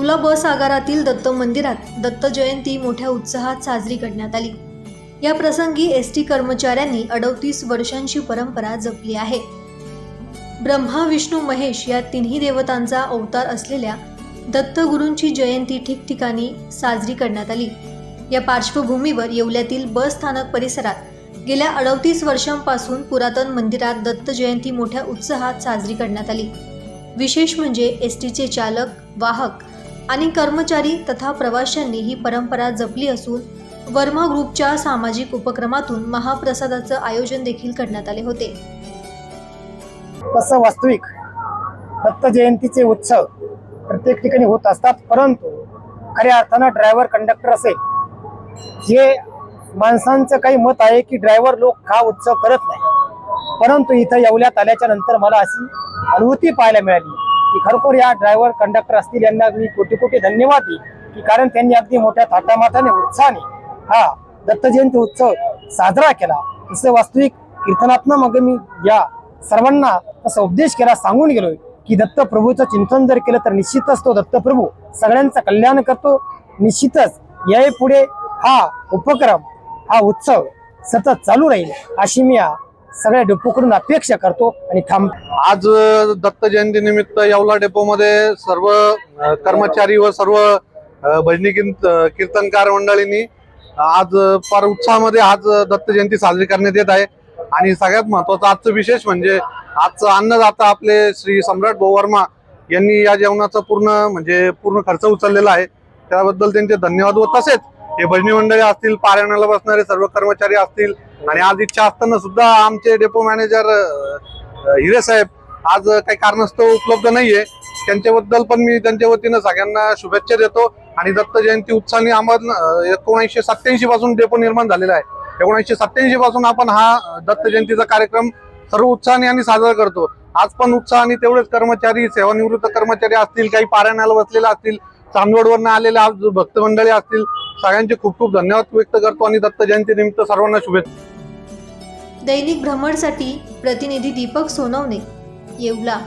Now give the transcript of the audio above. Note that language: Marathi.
येवला बस आगारातील दत्त मंदिरात दत्त जयंती मोठ्या उत्साहात साजरी करण्यात आली. या प्रसंगी एस टी कर्मचाऱ्यांनी अडतीस वर्षांची परंपरा जपली आहे. ब्रह्मा विष्णू महेश या तिन्ही देवतांचा अवतार असलेल्या दत्तगुरूंची जयंती ठिकठिकाणी साजरी करण्यात आली. या पार्श्वभूमीवर येवल्यातील बस स्थानक परिसरात गेल्या अडतीस वर्षांपासून पुरातन मंदिरात दत्त जयंती मोठ्या उत्साहात साजरी करण्यात आली. विशेष म्हणजे एस टीचे चालक वाहक आणि कर्मचारी तथा प्रवाशांनी ही परंपरा जपली असून वर्मा ग्रुपच्या सामाजिक उपक्रमातून महाप्रसादाचं आयोजन देखील करण्यात आले होते. तसं वास्तविक दत्त जयंतीचे उत्सव प्रत्येक ठिकाणी होत असतात परंतु खऱ्या अर्थानं ड्रायव्हर कंडक्टर असेल. हे माणसांचं काही मत आहे की ड्रायव्हर लोक हा उत्सव करत नाही परंतु इथं येवल्यात आल्याच्यानंतर मला अशी अनुभूती पाहायला मिळाली. की खरोखर या ड्रायव्हर कंडक्टर असतील यांना मी कोटी कोटी धन्यवाद देईन. की कारण त्यांनी अगदी मोठ्या थाटामाटाने उत्साहाने हा दत्त जयंती उत्सव साजरा केला. तसं वास्तविक कीर्तनातनं मग मी या सर्वांना तसा उपदेश केला सांगून गेलोय की दत्तप्रभूचं चिंतन जर केलं तर निश्चितच तो दत्तप्रभू सगळ्यांचं कल्याण करतो. निश्चितच या पुढे हा उपक्रम हा उत्सव सतत चालू राहील अशी मी या सगळ्या डेपोकडून अपेक्षा करतो आणि थांब आज दत्त जयंती निमित्त येवला डेपोमध्ये सर्व कर्मचारी व सर्व भजनी कीर्तनकार मंडळींनी आज फार उत्साहामध्ये आज दत्त जयंती साजरी करण्यात येत आहे. आणि सगळ्यात महत्वाचं आजचं विशेष म्हणजे आजचं अन्नदाता आपले श्री सम्राट भाऊ वर्मा यांनी या जेवणाचा पूर्ण म्हणजे पूर्ण खर्च उचललेला आहे. त्याबद्दल त्यांचे धन्यवाद व तसेच हे भजनी मंडळी असतील पारायणाला बसणारे सर्व कर्मचारी असतील आणि आज इच्छा असताना सुद्धा आमचे डेपो मॅनेजर हिरे साहेब आज काही कारणास्तव उपलब्ध नाहीये. त्यांच्याबद्दल पण मी त्यांच्या वतीनं सगळ्यांना शुभेच्छा देतो. आणि दत्त जयंती उत्साहाने आम्हाला एकोणीसशे सत्याऐंशी पासून डेपो निर्माण झालेला आहे. एकोणीसशे सत्याऐंशी पासून आपण हा दत्त जयंतीचा कार्यक्रम सर्व उत्साहाने आणि साजरा करतो. आज पण उत्साहाने तेवढेच कर्मचारी सेवानिवृत्त कर्मचारी असतील काही पारायणाला बसलेले असतील चांदवडवरनं आलेले आज भक्त मंडळी असतील सगळ्यांचे खूप खूप धन्यवाद व्यक्त करतो आणि दत्त जयंती निमित्त सर्वांना शुभेच्छा. दैनिक भ्रमणसाठी प्रतिनिधी दीपक सोनवणे येवला.